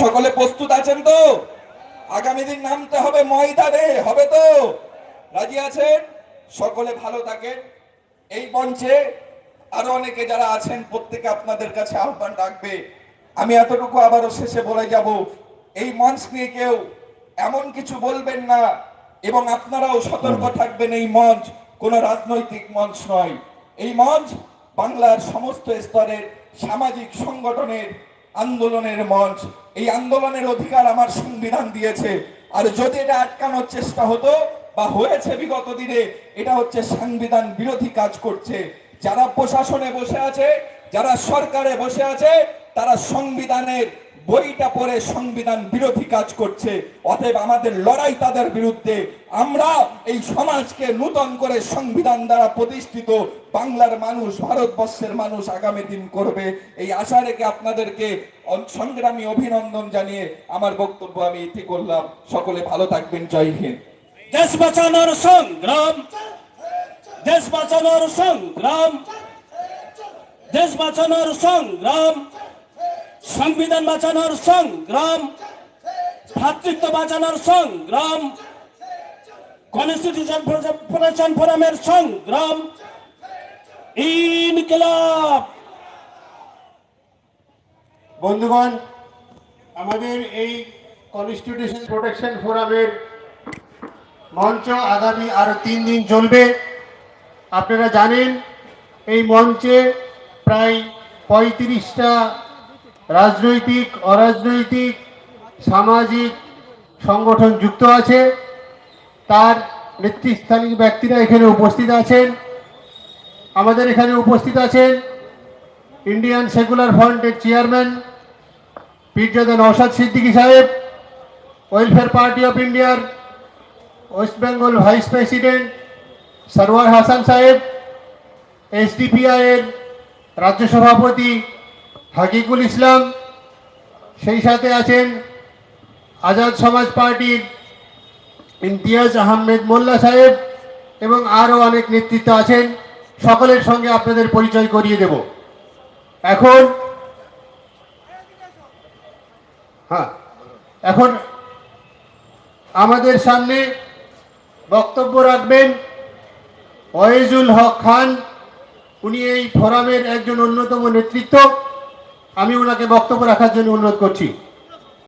সকলে প্রস্তুত আছেন তো? আগামী দিন নামতে হবে ময়দানে হবে তো? রাজি আছেন? সকলে ভালো থাকেন। এই মঞ্চে আরও অনেকে যারা আছেন প্রত্যেকে আপনাদের কাছে আহ্বান রাখবে। আমি এতটুকু আবারও শেষে বলে যাব এই মঞ্চ নিয়ে কেউ এমন কিছু বলবেন না এবং আপনারাও সতর্ক থাকবেন এই মঞ্চ কোন রাজনৈতিক মঞ্চ নয়। এই মঞ্চ বাংলার সমস্ত স্তরের সামাজিক সংগঠনের আন্দোলনের মঞ্চ। এই আন্দোলনের অধিকার আমার সংবিধান দিয়েছে। আর যদি এটা আটকানোর চেষ্টা হতো বা হয়েছে বিগত দিনে, এটা হচ্ছে সংবিধান বিরোধী কাজ করছে। যারা প্রশাসনে বসে আছে, যারা সরকারে বসে আছে তারা সংবিধানের বইটা পড়ে সংবিধান বিরোধী কাজ করছে, অতএব আমাদের লড়াই তাদের বিরুদ্ধে। আমরা এই সমাজকে নূতন করে সংবিধান দ্বারা প্রতিষ্ঠিত, বাংলার মানুষ, ভারতবর্ষের মানুষ আগামী দিন করবে। এই আশা রেখে আপনাদেরকে সংগ্রামী অভিনন্দন জানিয়ে আমার বক্তব্য আমি ইতি করলাম। সকলে ভালো থাকবেন, জয় হিন্দ। দেশ বাঁচানোর সংগ্রাম, দেশ বাঁচানোর সংগ্রাম, দেশ বাঁচানোর সংগ্রাম। সংবিধান বাঁচানোর সংগ্রাম ভ্রাতৃত্ব বাঁচানোর সংগ্রাম কনস্টিটিউশন ফোরামের সংগ্রাম ইনকিলাব। বন্ধুগণ, আমাদের এই কনস্টিটিউশন প্রোটেকশন ফোরামের মঞ্চ আগামী আরও তিন দিন চলবে। আপনারা জানেন, এই মঞ্চে প্রায় পঁয়ত্রিশটা রাজনৈতিক, অরাজনৈতিক, সামাজিক সংগঠন যুক্ত আছে। তার নেতৃস্থানীয় ব্যক্তিরা এখানে উপস্থিত আছেন। আমাদের এখানে উপস্থিত আছেন ইন্ডিয়ান সেকুলার ফ্রন্টের চেয়ারম্যান পীরজাদা নওশাদ সিদ্দিকী সাহেব, ওয়েলফেয়ার পার্টি অফ ইন্ডিয়ার West Bengal vice president Sarwar Hasan সাহেব, এসডিপিআইয়ের রাজ্য সভাপতি হাকিকুল ইসলাম, সেই সাথে আছেন আজাদ সমাজ পার্টির ইমতিয়াজ আহমেদ মোল্লা সাহেব এবং আরও অনেক নেতৃত্ব আছেন। সকলের সঙ্গে আপনাদের পরিচয় করিয়ে দেব। এখন হ্যাঁ এখন আমাদের সামনে বক্তব্য রাখবেন ওয়েজুল হক খান। উনি এই ফোরামের একজন অন্যতম নেতৃত্ব। আমি ওনাকে বক্তব্য রাখার জন্য অনুরোধ করছি।